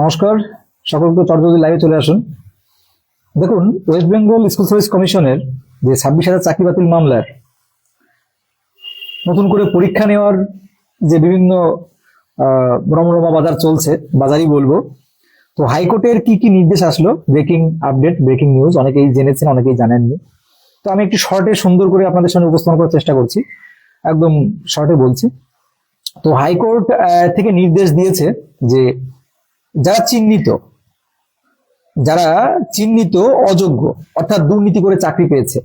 নমস্কার। সকলকে চট্টগ্রাম লাইভে চলে আসুন। দেখুন ওয়েস্ট বেঙ্গল স্কুল সার্ভিস কমিশনের যে ছাব্বিশ হাজার চাকরি বাতিল মামলার নতুন করে পরীক্ষা নেওয়ার যে বিভিন্ন রমরমা বাজার চলছে, বাজারই বলব। তো হাইকোর্টের কি কি নির্দেশ আসলো? ব্রেকিং আপডেট ব্রেকিং নিউজ অনেকেই জেনেছেন, অনেকেই জানেননি। তো আমি একটু শর্টে সুন্দর করে আপনাদের সামনে উপস্থাপন করার চেষ্টা করছি। একদম শর্টে বলছি। তো হাইকোর্ট থেকে নির্দেশ দিয়েছে যে যারা চিহ্নিত যারা চিহ্নিত অযোগ্য, অর্থাৎ দুর্নীতি করে চাকরি পেয়েছে,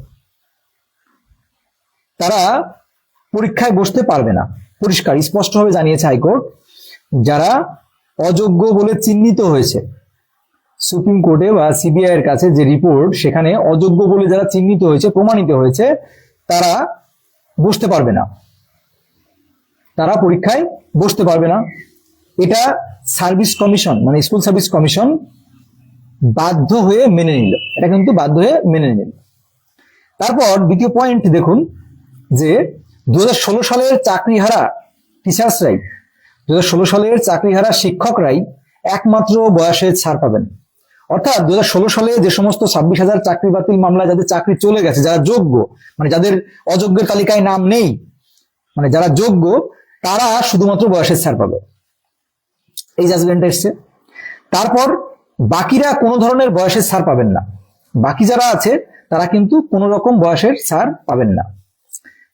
তারা পরীক্ষায় বসতে পারবে না। পরিষ্কার, স্পষ্টভাবে জানিয়েছে হাইকোর্ট, যারা অযোগ্য বলে চিহ্নিত হয়েছে, সুপ্রিম কোর্টে বা সিবিআই এর কাছে যে রিপোর্ট, সেখানে অযোগ্য বলে যারা চিহ্নিত হয়েছে, প্রমাণিত হয়েছে, তারা বসতে পারবে না। তারা পরীক্ষায় বসতে পারবে না। এটা সার্ভিস কমিশন মানে স্কুল সার্ভিস কমিশন বাধ্য হয়ে মেনে নিল। এটা কিন্তু বাধ্য হয়ে মেনে নিল। তারপর দ্বিতীয় পয়েন্ট দেখুন, যে দু হাজার ষোলো সালের চাকরিহারা টিচার্সরাই দু সালের চাকরিহারা শিক্ষকরাই একমাত্র বয়সে ছাড় পাবেন। অর্থাৎ দু হাজার ষোলো সালে যে সমস্ত ছাব্বিশ হাজার চাকরি বাতিল মামলায় যাদের চাকরি চলে গেছে, যারা যোগ্য মানে যাদের অযোগ্যের তালিকায় নাম নেই মানে যারা যোগ্য, তারা শুধুমাত্র বয়সের ছাড় পাবে। এই জাজমেন্ট এসছে। তারপর বাকিরা কোনো ধরনের বয়সের ছাড় পাবেন না। বাকি যারা আছে, তারা কিন্তু কোনো রকম বয়সের ছাড় পাবেন না।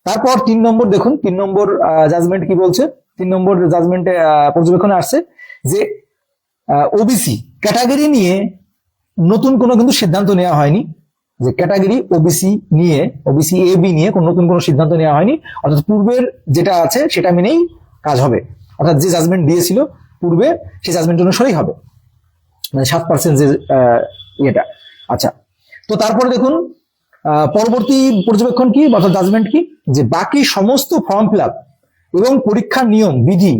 তারপর তিন নম্বর দেখুন, তিন নম্বর জাজমেন্ট কি বলছে? তিন নম্বর জাজমেন্টে পর্যবেক্ষণে আসছে যে ওবিসি ক্যাটাগরি নিয়ে নতুন কোনো কিন্তু সিদ্ধান্ত নেওয়া হয়নি। যে ক্যাটাগরি ওবিসি নিয়ে ওবিসি এ বি নিয়ে কোনো নতুন কোনো সিদ্ধান্ত নেওয়া হয়নি। অর্থাৎ পূর্বের যেটা আছে, সেটা মেনেই কাজ হবে। অর্থাৎ যে জাজমেন্ট দিয়েছিল পূর্বে সেই জাজমেন্ট অনুসারেই হবে। মানে সাত পার্সেন্ট যে ইয়েটা। আচ্ছা তো তারপরে দেখুন পরবর্তী পর্যবেক্ষণ কি অর্থাৎ জাজমেন্ট কি? যে বাকি সমস্ত ফর্ম ফিল এবং পরীক্ষার নিয়ম, বিধি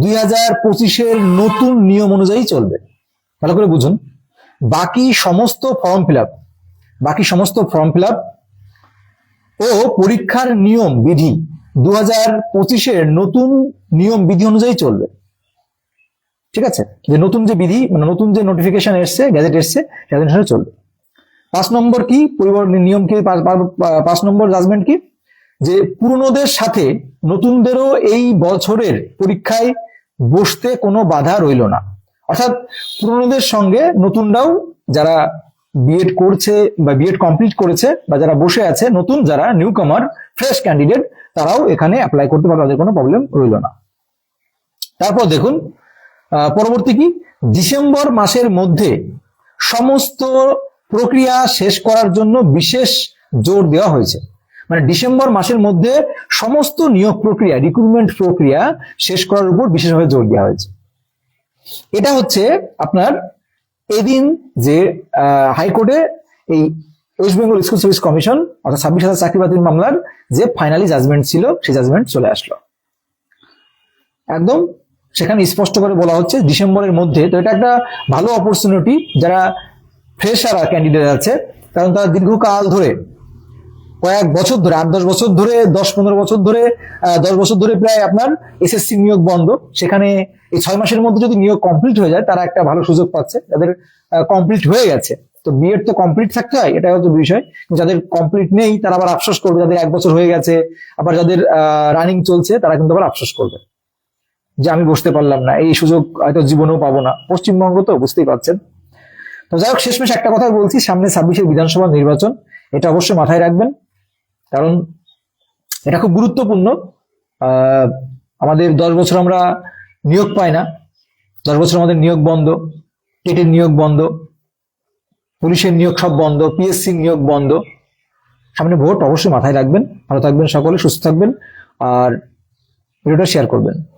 দুই হাজার পঁচিশের নতুন নিয়ম অনুযায়ী চলবে। ভালো করে বুঝুন। বাকি সমস্ত ফর্ম ফিল বাকি সমস্ত ফর্ম ফিল ও পরীক্ষার নিয়ম, বিধি দু হাজার পঁচিশের নতুন নিয়ম, বিধি অনুযায়ী চলবে। ঠিক আছে? যে নতুন যে বিধি মানে নতুন যে নোটিফিকেশন এসছে গ্যাজেট এসছে সেটা অনুসারে চলবে। পাঁচ নম্বর কি? পরিবর্তন নিয়ম কি? পাঁচ- নম্বর জাজমেন্ট কি? যে পুরনোদের সাথে নতুনদেরও এই বছরের পরীক্ষায় বসতে কোনো বাধা রইল না। অর্থাৎ পুরনোদের সঙ্গে নতুনরাও যারা বিএড করছে বা বিএড কমপ্লিট করেছে বা যারা বসে আছে, নতুন যারা নিউ কামার ফ্রেশ ক্যান্ডিডেট তারাও এখানে অ্যাপ্লাই করতে পারবে, তাদের কোনো প্রবলেম রইল না। তারপর দেখুন পরবর্তী কি? ডিসেম্বর মাসের মধ্যে সমস্ত প্রক্রিয়া শেষ করার জন্য বিশেষ জোর দেওয়া হয়েছে। মানে ডিসেম্বর মাসের মধ্যে সমস্ত নিয়োগ প্রক্রিয়া রিক্রুটমেন্ট প্রক্রিয়া শেষ করার উপর বিশেষভাবে জোর দেওয়া হয়েছে। এটা হচ্ছে আপনার এদিন যে হাইকোর্টে এই West Bengal school service commission অর্থাৎ ছাব্বিশ হাজার চাকরি বাতিল মামলার যে ফাইনালি জাজমেন্ট ছিল, সেই জাজমেন্ট চলে আসলো। একদম সেখানে স্পষ্ট করে বলা হচ্ছে ডিসেম্বরের মধ্যে। তো এটা একটা ভালো অপরচুনিটি যারা ফ্রেশার ক্যান্ডিডেট আছে, কারণ তারা দীর্ঘকাল ধরে, কয়েক বছর ধরে, আট, দশ বছর ধরে, দশ, পনেরো বছর ধরে দশ বছর ধরে প্রায় আপনার এসএসসি নিয়োগ বন্ধ। সেখানে এই ছয় মাসের মধ্যে যদি নিয়োগ কমপ্লিট হয়ে যায়, তারা একটা ভালো সুযোগ পাচ্ছে। যাদের কমপ্লিট হয়ে গেছে, তো বিএড তো কমপ্লিট থাকতে হয় এটা হচ্ছে বিষয়। যাদের কমপ্লিট নেই, তারা আবার আফসোস করবে, যাদের এক বছর হয়ে গেছে, আবার যাদের রানিং চলছে, তারা কিন্তু আবার আফসোস করবে। যে আমি বসতে পারলাম না, এই সুযোগ হয়তো জীবনেও পাবো না। পশ্চিমবঙ্গ তো, বুঝতেই পারছেন। তো যাই হোক, শেষমেশ একটা কথা বলছি, সামনে ছাব্বিশের বিধানসভা নির্বাচন, এটা অবশ্যই মাথায় রাখবেন। কারণ এটা খুব গুরুত্বপূর্ণ। আমাদের দশ বছর আমরা নিয়োগ পাই না। দশ বছর আমাদের নিয়োগ বন্ধ, টেটের নিয়োগ বন্ধ, পুলিশের নিয়োগ সব বন্ধ পিএসসি নিয়োগ বন্ধ। সামনে ভোট অবশ্যই মাথায় রাখবেন। ভালো থাকবেন সকলে, সুস্থ থাকবেন। আর ভিডিওটা শেয়ার করবেন।